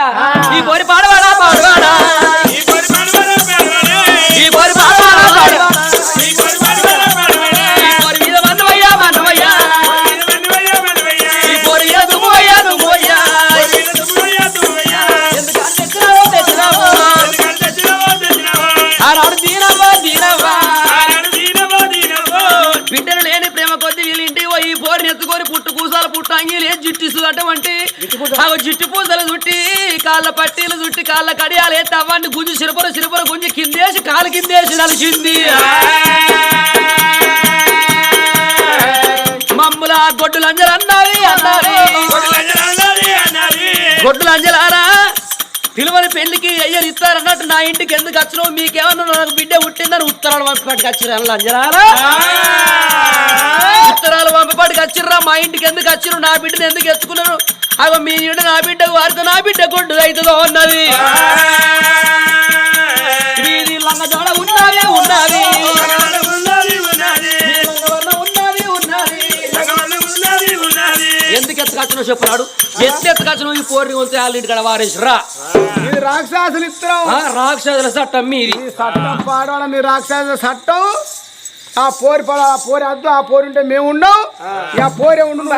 అయ్యా ఈ పోరి కాళ్ళ కడియాలు ఎత్తి అవ్వండి గుంజి సిరపర సిరపర గుంజి కిందేసి కాలు కిందేసి నలిచింది. మమ్ముల గొడ్డు లంజలు అన్నవి అన్నవి గొడ్డు లంజలారా పిలువని పెళ్ళికి అయ్యరు ఇస్తారన్నట్టు నా ఇంటికి ఎందుకు వచ్చినావు? మీకేమన్నా నాకు బిడ్డ పుట్టిందని ఉత్తరాలు పంపపాటికి వచ్చిర్రు లంజలారా ఉత్తరాలు పంపపాటికి వచ్చిర్రా? మా ఇంటికి ఎందుకు వచ్చిర్రు? నా బిడ్డను ఎందుకు ఎత్తుకున్నారు? అగో మీ ఇంటి నా బిడ్డ వారితో నా బిడ్డ గొడ్డు అవుతుందో అన్నది జోడ ఉన్నది ఉన్నది. ఉన్నది ఉన్నది. ఎందుకు ఎత్తుకొచ్చినావు చెప్పాడు ఎత్తు ఎత్తుకొచ్చినావు ఈ పోరిని ఉంటే వాళ్ళ ఇంటికాడ వారేసిరా ఇది రాక్షసులు ఇస్తున్నాం ఆ రాక్షసుల చట్టం మీది. చట్టం పాడవాళ్ళ మీ రాక్షసుల చట్టం. ఆ పోరి పడ ఆ పోరి అద్దు ఆ పోరి ఉంటే మేము ఇక ఆ. పోరే ఉండు.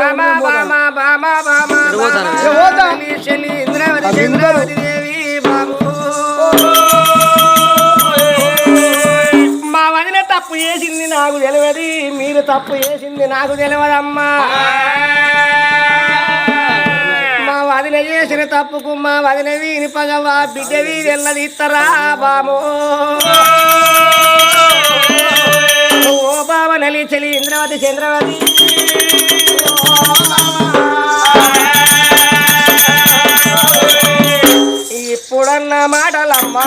మా వదిన తప్పు చేసింది నాకు తెలియదు మీరు తప్పు చేసింది నాకు తెలియదమ్మా. మా వదిన చేసిన తప్పుకు మా వదిన వీని పగవా బిడ్డ ఇత్తరా బామో ఓ బావ నలి చలి ఇంద్రవతి చంద్రవతి. ఇప్పుడన్న మాటలమ్మా.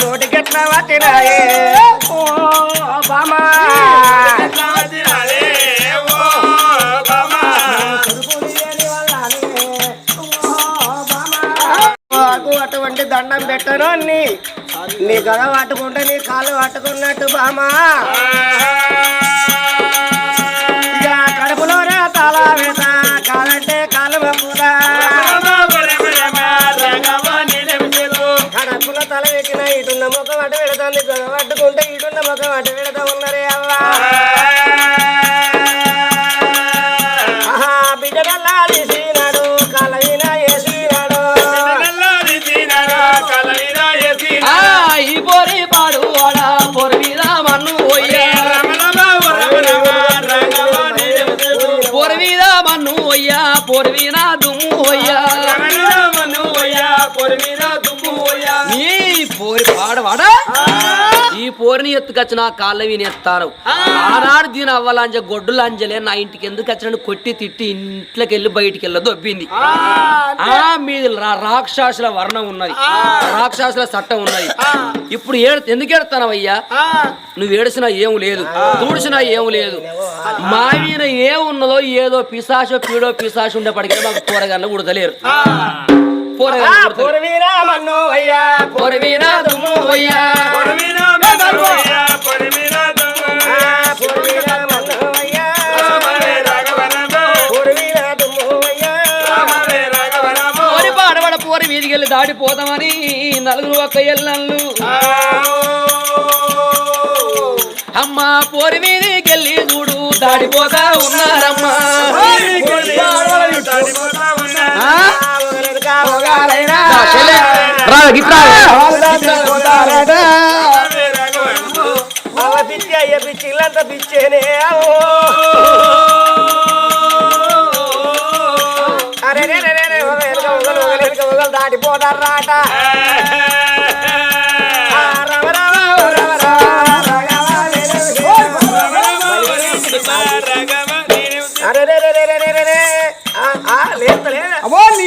నోటికెట్ల వచ్చినాయే నాకు దండం పెట్టను నీ నీ గద పట్టుకుంటే నీ కాళ్ళు పట్టుకున్నట్టు బామా. ఇక కడుపులోనే తల వేత కాలంటే కాలు మప్పుదా కడుపులో తల పెట్టిన ఇటున్న ముఖం అటు పెడతాంది గద పట్టుకుంటే ఇటున్న ముఖం అటు పెడతా పోయ్యా పొరి మీద దుమ్ము పోయ్యా ఈ పోరి పాడవాడా? ఈ పోరిని ఎత్తుకొచ్చిన కాళ్ళ విని ఎత్తారు ఆనాడు దీని అవ్వాలంజ గొడ్డు లంజలే నా ఇంటికి ఎందుకు వచ్చిన కొట్టి తిట్టి ఇంట్లోకి వెళ్ళి బయటికి వెళ్ళ దొబ్బింది ఆ మీది రాక్షసుల వర్ణం ఉన్నది. రాక్షసుల చట్టం ఉన్నది. ఇప్పుడు ఏడు ఎందుకు ఏడుతానవయ్యా నువ్వు ఏడిసినా ఏం లేదు తుడిసినా ఏం లేదు. మా మీద ఏమున్నదో ఏదో పిశాచో పీడో పిశాచో ఉండేప్పటికీ మాకు కూరగాయలు ఉడతలేరు. పూర్వీరా మన్ను అయ్యా. పొరవీరా దుమ్ము పోయ్యా పూర్వీరా మన్ను అయ్యా. పూర్వీరా దుమ్ము అయ్యా. పోరి పాడబడ పోరి వీధికి వెళ్ళి దాడిపోతామని నలుగురు ఒక్క ఎల్లన్లు అమ్మ పోరి వీధికి వెళ్ళి చూడు దాడిపోతా ఉన్నారమ్మా. పిచ్చి అయ్య పిచ్చి ఇల్లంతా పిచ్చేనే అరే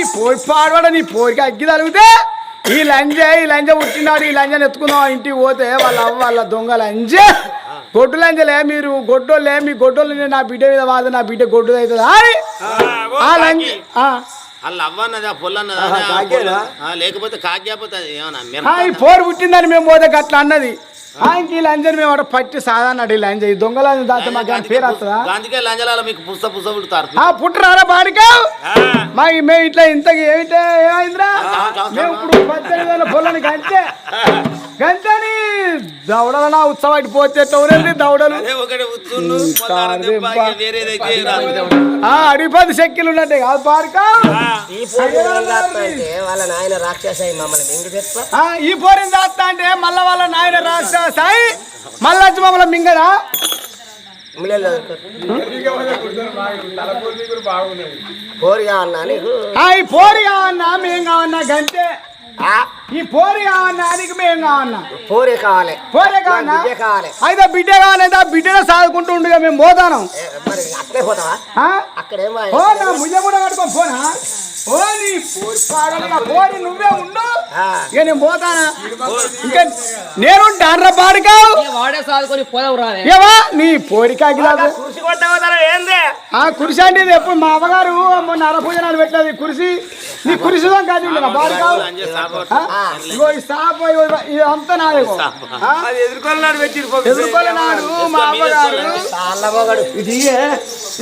నీ పోయి పాడవాడ నీ పోరికి అగ్గి తలిగితే ఈ లంజ ఈ లంజ పుట్టినాడు ఈ లంజని ఎత్తుకుందాం ఇంటికి పోతే వాళ్ళ అవ్వ వాళ్ళ దొంగ లంజే. గొడ్డు లంజలే మీరు గొడ్డోళ్ళే మీ గొడ్డోళ్ళు నా బిడ్డ మీద వాద నా బిడ్డ గొడ్డు అవుతుందా? ఆ లంజ? లేకపోతే ఈ మిరప పోరు పుట్టిందని మేము పోతే గట్ల అన్నది. ఆ, ఇంక ఈ లంజని మేము అక్కడ పట్టి సాధారణ ఈ లంజ ఈ దొంగ లంజ దాస్తే మాకు పేరు వస్తుందా? గాంధీకే లంజలాల మీకు పుస్త పుస్త పుడతారు. ఆ పుట్టరారా బాడికా మా మేము ఇట్లా ఇంతకి ఏమిటే? ఏమైందిరా మేము ఇప్పుడు పద్దెనిమిది వేల పొలని గంటే గంటని దవడల నా ఉత్సవానికి పోతే తౌరండి దవడలు? అడిపది శక్తులు ఉన్నట్టే కాదు బాడికా ఈ పూట అంటే? వాళ్ళ నాయన రాక్షసాయి మమ్మల్ని మింగు తెస్తా ఆ, ఈ పోరిని దాస్తా అంటే మళ్ళా వాళ్ళ నాయన రాష్ట్ర సాయి మళ్ళా వచ్చి మమ్మల్ని మింగడా నీకు? ఆ, ఈ మేం కావన్నా గంటే ఈ పోరి కావన్నా నీకు మేం కావన్నా. పోరే కావాలి. పోరే కావన్నా? బిడ్డే కావాలి. అయితే బిడ్డ కావాలంటే ఆ బిడ్డనే సాదుకుంటూ ఉండగా మేము పోతాను. అట్లే పోతావా? ముయ్య కూడా కట్టుకొని పోనా? పోరి నువ్వే ఉండు. ఇక నేను పోతానా? ఇంకా నేను డాన్ర పాడుకావు. ఏవా నీ పోరికాకి ఆ కురిసి అంటే ఇది ఎప్పుడు మా అమ్మగారు మొన్న నరపూజనాలు పెట్టలేదు కురిసి నీ కురిసిదో కాదు ఆ, ఇగో ఈ సాప ఇగో ఇది అంతా నాదేగో అది ఎదుర్కొన్నాడు మా అమ్మగారు. ఇది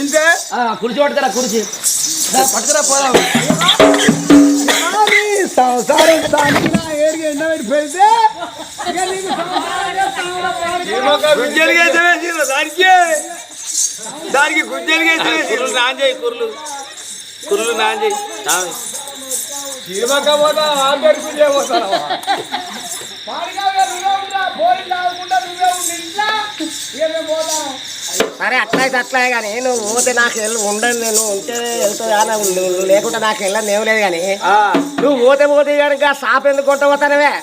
ఇంతే? పట్టుకురా కుర్చీ దా, పట్టుకురా పోదాం. సంసారం దానికి నా ఏడికి ఎండబెట్టి పెడితే ఇక నీకు సంసారం చేస్తానురా పాడుకో. గుజ్జలు వేసేవేసి దానికి. దానికి గుజ్జలు వేసేవేసి కుర్లు నాంజయ్ కుర్లు కుర్లు ఆఖరికి నువ్వే తాగకుండా నువ్వే ఉండు ఇంట్లో. ఇక మేము పోతాం. సరే అట్లయితే అట్లే కానీ నువ్వు పోతే నాకు వెళ్ళి ఉండను నేను ఉంటే వెళ్తుంది కానీ నువ్వు లేకుండా నాకు వెళ్ళని ఏం లేదు కానీ నువ్వు పోతే పోతే కనుక సాప్ ఎందుకు కొట్టబోతానవే?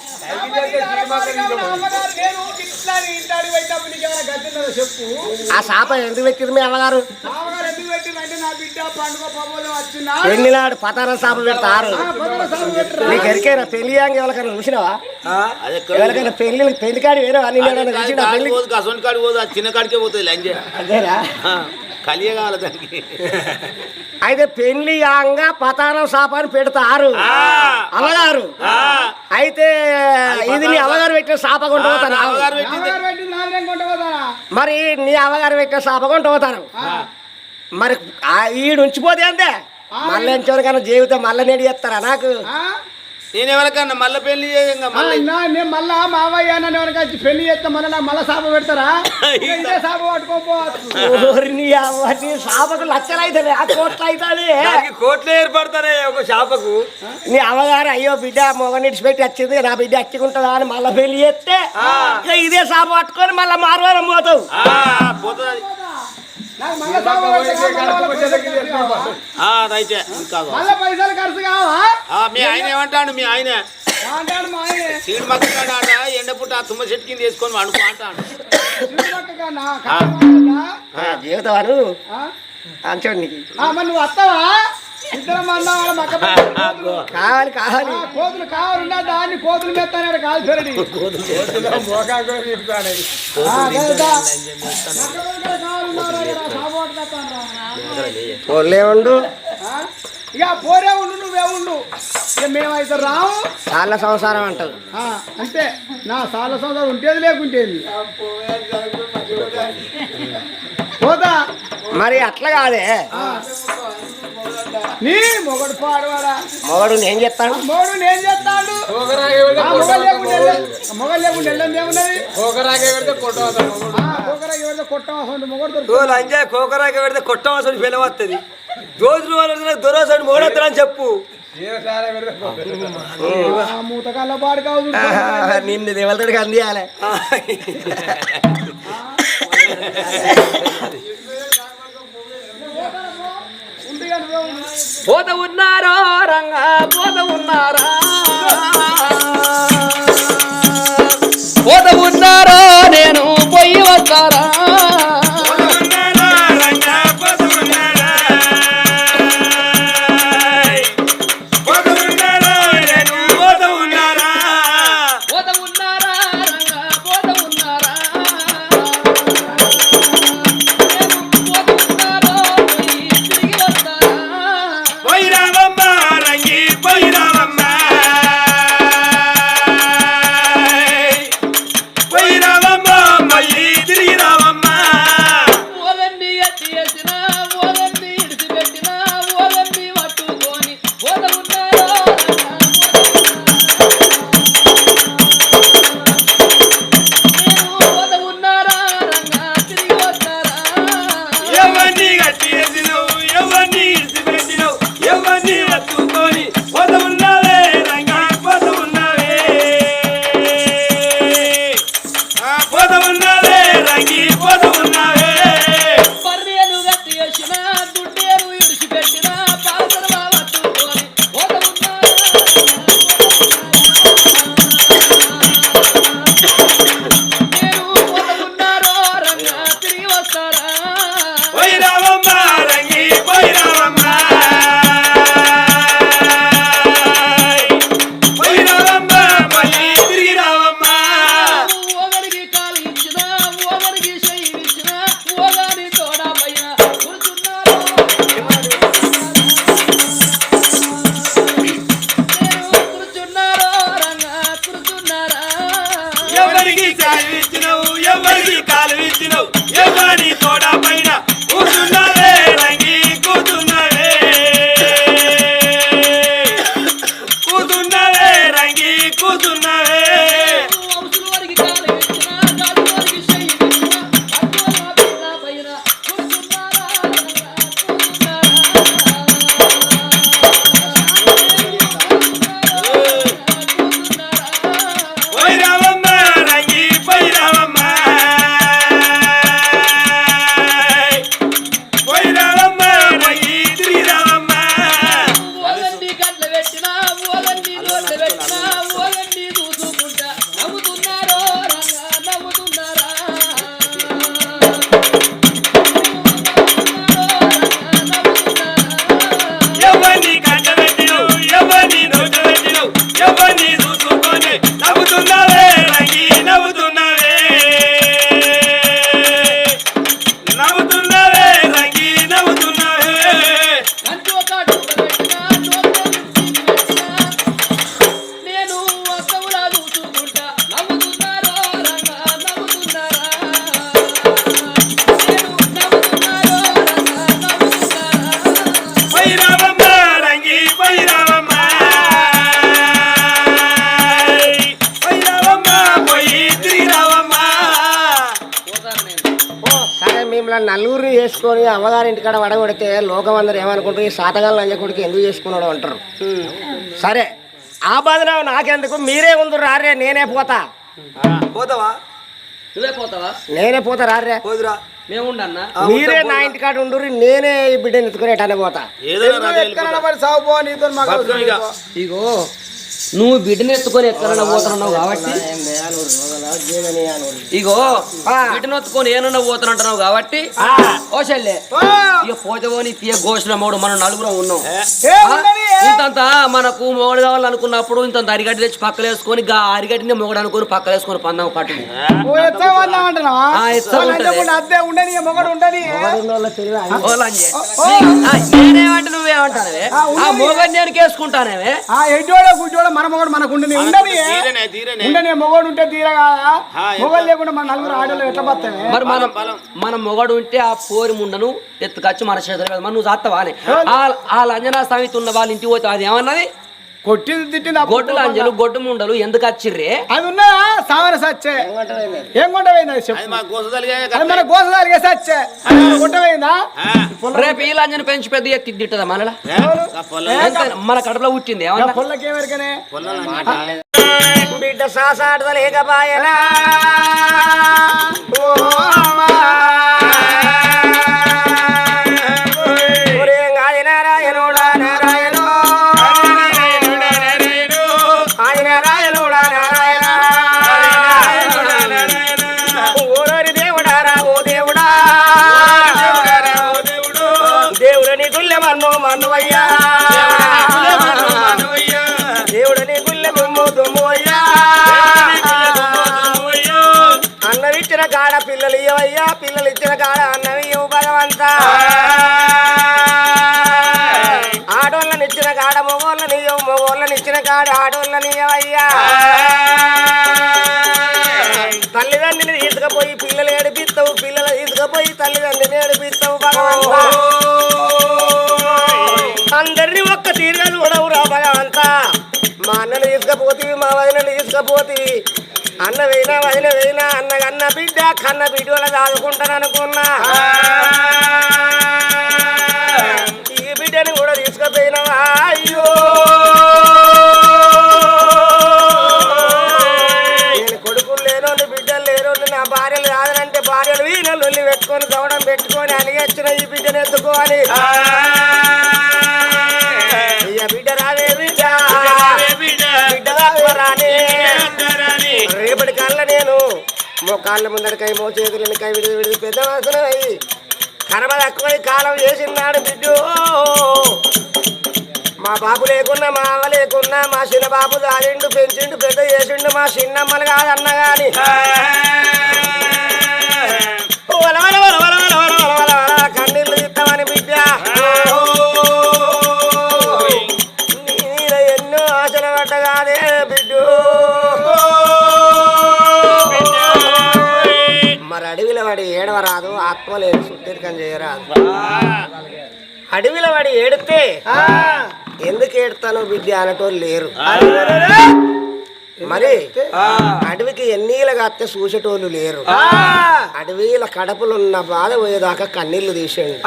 ఆ సాప ఎందుకు పెట్టింది మీ అమ్మగారు? మామగారు ఎందుకు పెట్టిందంటే నా బిడ్డ పండుగ పబ్బోదం వచ్చిందా? పెళ్ళి నాడు పతాన సాప పెడతారు. నీకు ఎరికైనా పెళ్ళి ఎవరికైనా చూసినావా? ఎవరికైనా పెళ్ళి పెళ్ళి కాడి వేరే అన్ని పెళ్ళి పోదు కసొంటి కాడికి పోదు ఆ చిన్న కాడికే పోతుంది లంజ అదేరా కలియ కావాలి దానికి. అయితే పెళ్ళి యాంగ పతానం సాప అని పెడతారు అమ్మగారు అయితే ఇది నీ అమ్మగారు పెట్టిన సాప కొంట పోతాను అమ్మగారు పెట్టింది. మామగారు పెట్టింది నాదేం కొంట పోతానా మరి నీ అమ్మగారు పెట్టిన సాప కొంట పోతాను మరి ఆ ఈడు ఉంచిపోతే అంతే. మళ్ళీ ఎంచవరికైనా జీవితం మళ్ళీ నేడి చేస్తారా నాకు? ఆ? నేను ఎవరికన్నా మళ్ళీ పెళ్ళి చేయంగా ఆ, మళ్ళీ? నా నేను మళ్ళా మావయ్య నన్ను ఎవరికి వచ్చి పెళ్ళి చేస్తే మళ్ళీ నాకు మళ్ళా సాప పెడతారా? ఇదే సాప పట్టుకోపోవచ్చు నీ నీ సాపకు లక్షలు అవుతుంది ఆ కోట్లు అవుతుంది కోట్లు ఏర్పడతానే ఒక చేపకు నీ అమ్మగారు అయ్యో బిడ్డ మొగనిడిచి పెట్టి వచ్చింది నా బిడ్డ అచ్చుకుంటుందా అని మళ్ళీ పెళ్ళి చేస్తే ఇదే సాప పట్టుకొని మళ్ళీ మారవారం పోతావు. పోతుంది. అది. నాకు మళ్ళా సాప పెడితే కాదు, మళ్ళా వాళ్ళ పైసలు ఖర్చు కావా? ఆ, రైతే ఇంకా పైసలు ఖర్చు కావా? ఆ, మీ ఆయన ఏమంటాడు? మీ ఆయన. సీడ్ మక్కడాట ఎండ పుట్ట ఆ తుమ్మ చెట్టు కింద వేసుకొని వండుకో అంటాడు. చుట్టుపక్కన కావాలా? ఆ, జీవితం అను ఆ? అంచోడు నీకు ఆ, మరి నువ్వు వస్తావా? ఇద్దరం మన్నా వాళ్ళ మక్క కోతులు. కావాలి కావాలి. కోతులు కావాలన్నా దాన్ని కోతులు తిప్పుతాడు ఒళ్ళే ఉండు. ఇక పోరే ఉండు నువ్వే ఉండు. ఇక మేమైతే రాము. చాలా సంసారం అంటావు ఆ, అంతే. నా సాల సంవత్సరం ఉంటేది లేకుంటేది. పోతా. మరి అట్లా కాదే. నీ మొగడు పాడవాడా? మొగడు నేను చెప్తాను. మొగడు నేను చేస్తాడు ఆ, మొగలు లేకుండా ఏమున్నది? పెడితే కొట్టవతాను ఒకరా ఎవరితో కొట్టవసరం మొగడు కోకరాకే పెడితే వస్తుంది రోజులు వాళ్ళు దొరసడి చెప్పు. మూతకాల పాడు కావు నిన్ను దేవతడికి అందియాలి. పోత ఉన్నారో రంగా పోత ఉన్నారా? పోత ఉన్నారో నేను చేసుకొని అమ్మగారి ఇంటికాడ వడగొడితే లోకం అందరు ఏమనుకుంటారు? ఈ సాతగాలు లంజకొడికి ఎందుకు చేసుకున్నాడు అంటారు. సరే ఆ బాధన నాకెందుకు? మీరే ముందు రారే నేనే పోతా. పోతావా? నువ్వే పోతావా? నేనే పోతా రారే పోదురా. మీరే నా ఇంటికాడ ఉండుర్రి నేనే ఈ బిడ్డని ఎత్తుకునేటానే పోతా. ఇగో నువ్వు బిడ్డను ఎత్తుకొని ఎక్కడన్నా పోతున్నావు కాబట్టి? ఇగో బిడ్డను ఎత్తుకొని ఏనన్నా పోతున్నంటున్నావు కాబట్టి? ఓ తీయ ఘోషణ మూడు మనం నలుగురం ఉన్నాం. ఇంత మనకు మొగడు కావాలనుకున్నప్పుడు ఇంత అరిగడ్డ తెచ్చి పక్కలేసుకొని అరిగడ్డిని మొగడు అనుకుని పక్కలు వేసుకొని పన్నావు కట్టు నువ్వేమంటానవే? మొగడు నేను కేసుకుంటానవే? గుడ్డోడో మన మొగడు మనకు ఉండని మొగడు ఉంటే తీర కాదా మొగలు లేకుండా మన నలుగురు ఆడోళ్ళు ఎట్లా మరి మనం మన మొగడు ఉంటే ఆ పోరి ముండను ఎత్తుకొచ్చి మన చేతులు. మరి నువ్వు చేస్తావానే ఆ లంజనా సమితి ఉన్న వాళ్ళ ఇంటికి పోతే అది ఏమన్నది? కొట్టింది తిట్టింది గొడ్డు లంజలు గొడ్డు ముండలు ఎందుకు వచ్చిర్రే అది ఉన్నదా? సావన సచ్చే. ఏం పోయింది అది చెప్పు. మన గోసదాలిగే సచ్చే. పోయిందా రేపు ఈ లంజను పెంచి పెద్ద ఎత్తి తిట్టదా మనలా? మన కడుపులో పుట్టింది ఏమన్నా? పొల్లకి ఎవరికనే బిడ్డ సాసాడలేకపాయనా పిల్లలు తీసుకుపోయి తల్లిదండ్రిని ఏడిపిస్తావు భగవంత. అందరినీ ఒక్క తీరుగా చూడవురా భగవంత. మా అన్నని తీసుకపోతీవి మా వదినని తీసుకపోతీవి. అన్న వేయినా వదిన వేయినా అన్న కన్న బిడ్డ కన్న బిడ్డ వాళ్ళ దాదుకుంటాను అనుకున్నా అయ్య బిడ్డ రావే బిడ్డ. బిడ్డ రానే. రేపటి కల్లా నేను మోకాళ్ళ ముందరకాయ మో చేతులనికాయ విడి విడి పెద్ద వాసనమయ్యి కర్మ తక్కువై కాలం చేసినాడు బిడ్డు. మా బాబు లేకున్నా మా అవ్వ లేకున్నా మా చిన్న బాబు దారిండు పెంచిండు పెద్ద చేసిండు మా చిన్నమ్మలు కాదన్న గాని. ఆత్మ లేదు సుట్టిరికం చేయరాదు అడవిలో వాడి ఏడితే ఎందుకు ఏడుతాను బిడ్డ అనటోళ్ళు లేరు. మరి అడవికి ఎన్నీళ్ళగా అత్తే చూసేటోళ్ళు లేరు. అడవిల కడపలున్న బాధ పోయేదాకా కన్నీళ్ళు తీసేయండి.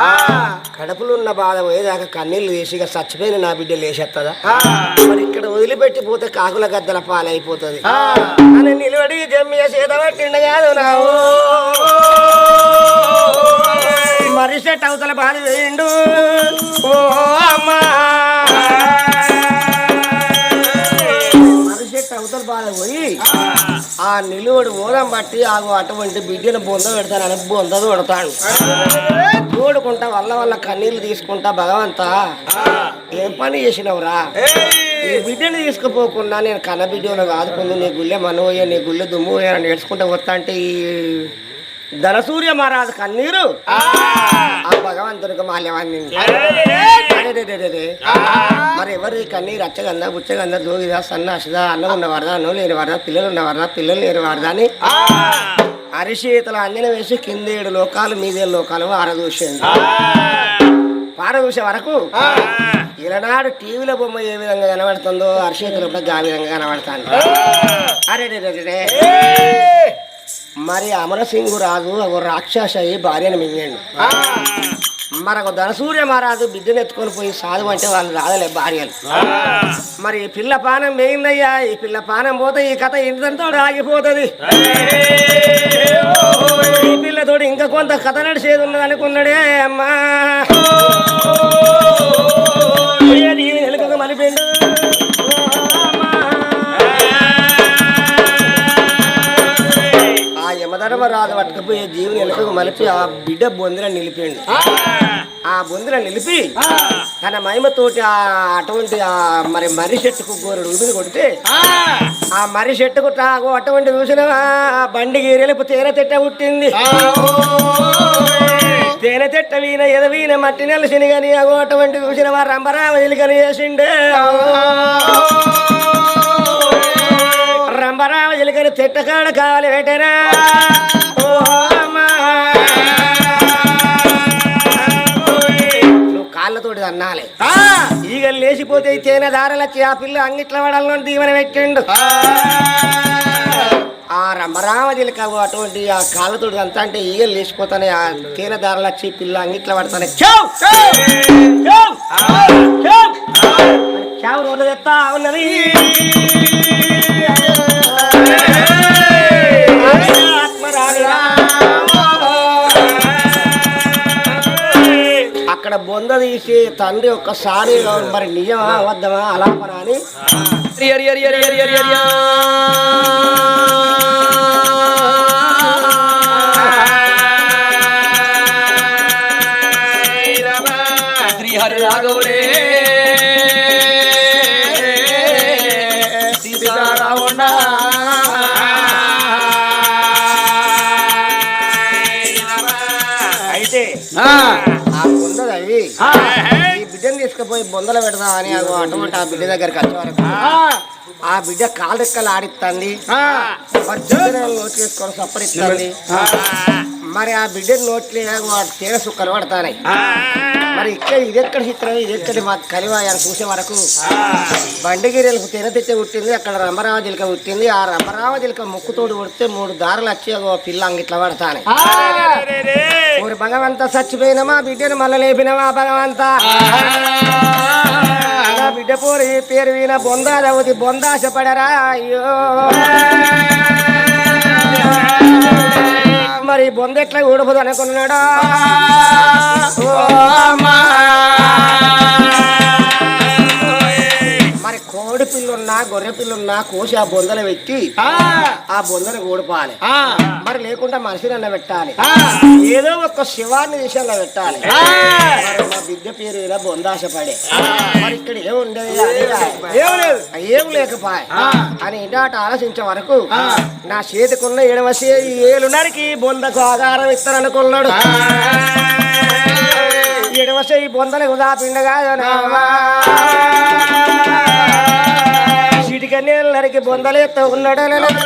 కడపలున్న బాధ పోయేదాకా కన్నీళ్ళు తీసి ఇక చచ్చిపోయిన నా బిడ్డ లేచేస్తుందా మరి ఇక్కడ వదిలిపెట్టి పోతే కాకుల గద్దల పాలైపోతుంది. అని నిలబడి జమ్మియ చేత పట్టిండు కాదు నావు అవతల బాలి వేయండు. ఓ అమ్మా. అవతల బాధ పోయి ఆ నిలువడు మూలం బట్టి ఆగు అటువంటి బిడ్డను బొంద పెడతానని బొంద పెడతాడు చూడుకుంటా వల్ల వల్ల కన్నీళ్ళు తీసుకుంటా భగవంతా. ఏం పని చేసినవురా? ఈ బిడ్డను తీసుకుపోకుండా నేను కన్న బిడ్డను కాదుకుంది నీ గుళ్ళె మనోయ్య నీ గుళ్ళె దుమ్ము అని నేర్చుకుంటా వస్తా అంటే ఈ ధనసూర్య మహారాజు కన్నీరు. ఆ. భగవంతునికి మాల్యవాన్ని మరి ఎవరు కన్నీరు అచ్చగందా బుచ్చగందా దోగిదా సన్న అసదా అన్నం ఉన్నవారదా అన్నం లేని వారదా పిల్లలు ఉన్నవారదా పిల్లలు లేని వారదా అని అరిచేతుల అంజన వేసి కింద ఏడు లోకాలు మీదేడు లోకాలు ఆరదూసేయండి పారదూసే వరకు ఈనాడు టీవీలో బొమ్మ ఏ విధంగా కనబడుతుందో అరిచేతులు కూడా గా విధంగా కనబడతాను అరే రే రే రే. మరి అమరసింగు రాజు ఒక రాక్షస అయ్యి భార్యను మింగండు మరి ఒక ధనసూర్య మహారాజు బిడ్డను ఎత్తుకొని పోయి సాధు అంటే వాళ్ళు రాదలే భార్యలు. మరి ఈ పిల్ల పానం వేయిందయ్యా ఈ పిల్ల పానం పోతే ఈ కథ ఇంటితో ఆగిపోతుంది. ఈ పిల్లతోటి ఇంకా కొంత కథ నడిచేది ఉన్నది అనుకున్నాడే అమ్మా. ఏది ఎలుకకు మలిపిండు ఆ యమధర్మరాజు పట్టుకుపోయే జీవుని మలిపి ఆ బిడ్డ బొందిన నిలిపిండు ఆ. బొందిన నిలిపి తన మహిమతోటి ఆ అటువంటి ఆ మరి మర్రి చెట్టుకు గోరుడు ఊపిరి కొడితే ఆ. మర్రి చెట్టుకు తాగు అటువంటి చూసిన బండి గీరెలుపు తేనె తిట్ట పుట్టింది. తేనె తిట్ట వీన ఎదవీన మట్టి నెలసిని గని అగో అటువంటి చూసిన వా రంబరామ ఎలుకని చేసిండే రంబరామ ఎలుకని తిట్టకాడ కావాలి అమ్మా. నువ్వు కాళ్ళతోటి అన్నాలే. ఈగలు లేచిపోతే తేనె దారలు వచ్చి ఆ పిల్ల అంగిట్ల పడాలని దీవెన పెట్టిండు. ఆ. రమరామ జిలక అటువంటి ఆ కాళ్ళతోటి అంతా అంటే ఈగలు లేచిపోతానే ఆ తేనె దారలు వచ్చి పిల్ల అంగిట్ల పడతానే. చావ్ రోడ్డు తెస్తా ఉన్నది. బొంద తీసి తండ్రి ఒక్కసారి మరి నిజమా. శ్రీహరి రాఘవుడే సీతారాముడా అయితే బొందది అవి ఈ బిడ్డను తీసుకుపోయి బొందలు పెడదాం అని అటువంటి ఆ బిడ్డ దగ్గరికి వచ్చే వరకు. ఆ. బిడ్డ కాళ్ళెక్కలు ఆడిస్తుంది ఆ, మరి చేతులు నోట్ చేసుకొని సప్పరిస్తుంది మరి ఆ బిడ్డ నోట్లు తేనె సుక్కలు పడతాయి మరి ఇక్కడ ఇది ఎక్కడ చిత్రం? ఇది ఎక్కడ మాకు కలివా అని చూసే వరకు. బండగిరిలకు తేనె తెచ్చే పుట్టింది అక్కడ రంభరామ జిలక పుట్టింది ఆ రంభరామ జిలక ముక్కుతోడు కొడితే మూడు దారులు వచ్చి పిల్ల అంగిట్ల పడతానే ఊరి భగవంత చచ్చిపోయినమా బిడ్డను మళ్ళీ లేపినమా భగవంత? బిడ్డ పోరి పేరు విన బొందాదవతి బొందాశ పడరా అయ్యో. మరి బొందెట్లా ఊడబోదు అనుకున్నాడా? గొర్రె పిల్లున్నా కోసి ఆ బొందలు పెట్టి ఆ, బొందను ఊడపాలి. ఆ, మరి లేకుండా మనిషిని అన్న పెట్టాలి. ఏదో ఒక శివాన్ని తీసి అన్న పెట్టాలి. మా బిడ్డ పేరు ఇలా బొందాశ పడే మరి ఇక్కడ ఏముండేది ఏం లేకపాయ. అని ఇంటాట ఆలోచించే వరకు నా చేతికున్న ఎడవసి ఏలు నరికి బొందకు ఆధారం ఇస్తాననుకున్నాడు. ఎడవసి ఈ బొందలకు దాపిండగా చిటిక నీళ్ళు నరికి బొందలేస్త ఉన్నాడు నీళ్ళకి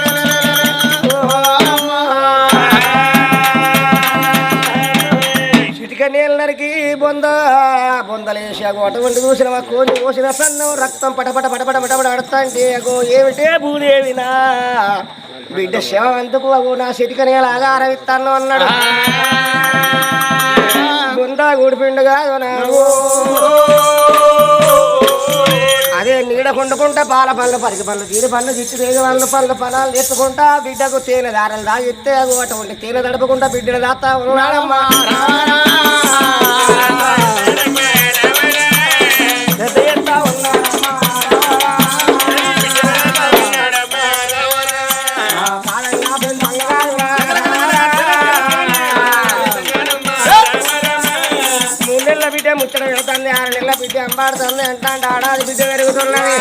నీళ్ళు నరికి బొంద బొందలేసి అగో అటువంటి చూసిన మా కోని కోసిన సన్నం. రక్తం పటపట పటపట పటపట పడతా అంటే అగో ఏమిటే భూదేవినా? బిడ్డ శవం ఎందుకు అగో నా చిటిక నేల ఆధారం ఇస్తాను అన్నాడు. బొంద గుడిపిండుగా అదే నీడ కొండుకుంటా పాల పనులు పరిగి పనులు తీడి పనులు చిచ్చు తీగ పనులు పనులు పొలాలు ఎత్తుకుంటా బిడ్డకు తేనె దారలు దా అగో అటువంటి తేనె దడపకుండా బిడ్డను దాతా ఉన్నాడమ్మా. పెడుతుంది ఆరు నెలల బిడ్డ అంబాడుతుంది అంట ఆడాది బిడ్డ పెరుగుతున్నది.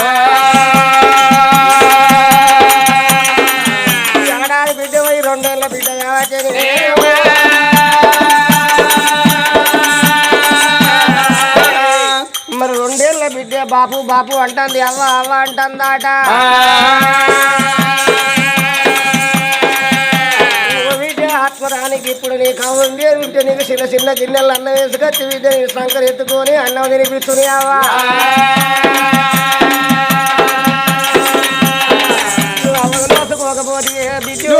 ఆడాది ఏడాది బిడ్డ పోయి రెండేళ్ళ బిడ్డ కావచ్చు మరి రెండేళ్ళ బిడ్డ బాపు బాపు అంటుంది అవ్వ అవ్వ అంటుందాట. నీకు ఇప్పుడు నీ కామం ఉంటే నీకు చిన్న చిన్న గిన్నెలు అన్నం వేసుకొచ్చి విద్య నీ సంకర ఎత్తుకొని అన్నం తినిపిస్తుంది అవా పోకపోతే బిడ్డు?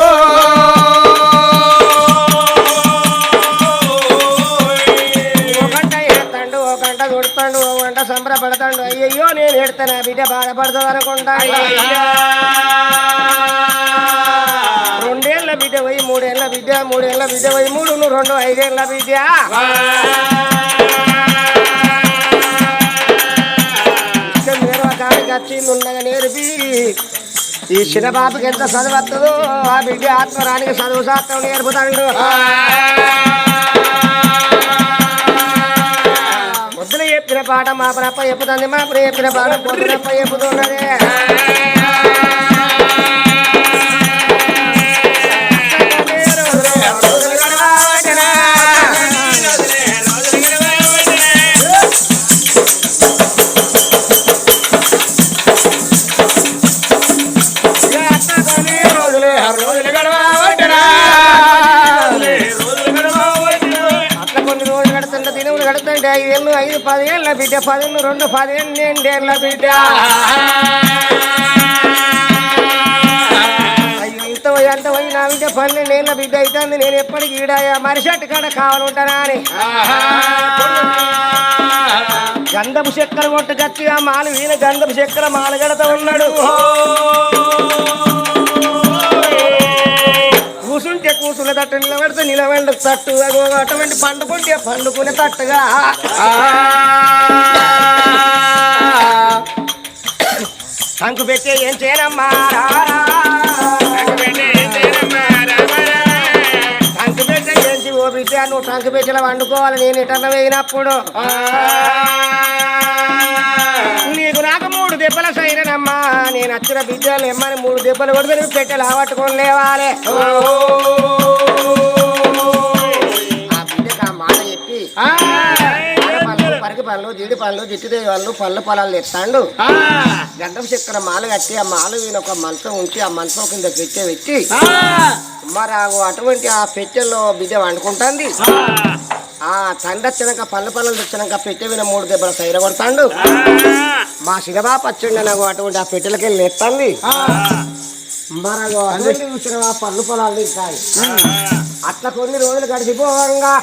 సంబరపడతాడు. అయ్యయ్యో నేను ఎడతాను బిడ్డ బాధపడుతుంది అనుకుంటా మూడేళ్ళ బిడ్డ బిడ్డ పోయి మూడు నువ్వు రెండు ఐదేళ్ళ బిడ్డ నేర్పి. ఈ చిన్న బాబుకి ఎంత చదువు వస్తుందో ఆ బిడ్డ ఆత్మరానికి చదువు శాస్త్రం నేర్పుతాడు పొద్దున చెప్పిన పాట మా ప్రప్ప చెప్పుతుంది మా ప్రియ చెప్పిన పాట పొద్దునప్ప చెప్పుతున్నదే. గడుతుంటే దినములు గడుతుంటే ఐదేళ్ళు ఐదు పదిహేళ్ళ బిడ్డ పదిహేను రెండు పదిహేను రెండేళ్ళ బిడ్డ. ఇంత పోయి అంత పోయి నా బిడ్డ పన్నెండేళ్ళ బిడ్డ అవుతుంది నేను ఎప్పటికి ఈడాయా మరిషట్టు కాడ కావాలంటానా అని. గంధపు చక్కెర కొట్టుకొచ్చి ఆ మాలు వీణ గంధపు చక్కెర మాలు కడతా ఉన్నాడు. తట్టు నిలబడితే నిలబడి తట్టు. అగో అటువంటి పండుకుంటే పండుకునే తట్టుగా. టంకు పెట్టి ఏం చేయనమ్మా. టంకు పెట్టి ఓ బిడ్డ నువ్వు టంకు పెట్టిన వండుకోవాలి. నేను ఇటన్న వేయినప్పుడు నీకు నాకు దెబ్బల సైరనమ్మా. నేను వచ్చిన బిడ్డలు ఎమ్మని మూడు దెబ్బలు కొడితే నువ్వు పెట్టెలు ఆవట్టుకొని లేవాలి. ఆ బిడ్డకు ఆ మాట చెప్పి. పళ్ళు జీడి పళ్ళు జిట్టిదే వాళ్ళు పళ్ళు పొలాలు ఎత్తాండు గడ్డం చక్కెర మాల కట్టి ఆ మాల వీణ ఒక మంచం ఉంచి ఆ మంచం కింద పెట్టే పెట్టి మరి అటువంటి ఆ పెట్టెలో బిడ్డ వండుకుంటుంది. ఆ. తండ్రి వచ్చినాక పళ్ళ పళ్ళలు తెచ్చినాక పెట్టె విన మూడు దెబ్బల సైర కొడతాండు. మా శిరబా పచ్చండి నాకు అటువంటి ఆ పెట్టెలకి వెళ్ళి ఎత్తంది మరి అటువంటి చూసిన పళ్ళు పొలాలు తింటాయి అట్లా కొన్ని రోజులు గడిచిపోవంగా.